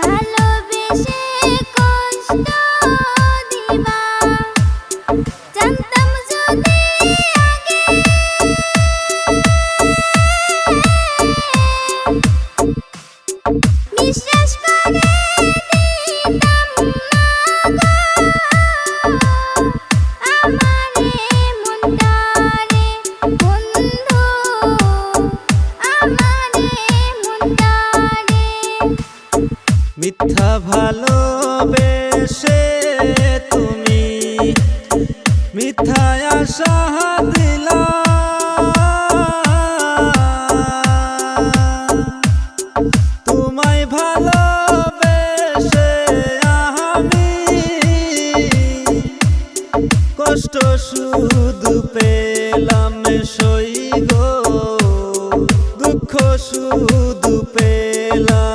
ভালোবেসে বিশ্বাস মনটারে মিথ্যা ভালোবেসে তুমি মিথ্যা আশা দিলা। ভালোবেসে আমি কষ্ট শুধু পেলাম সই গো দুঃখ শুধু পেলাম।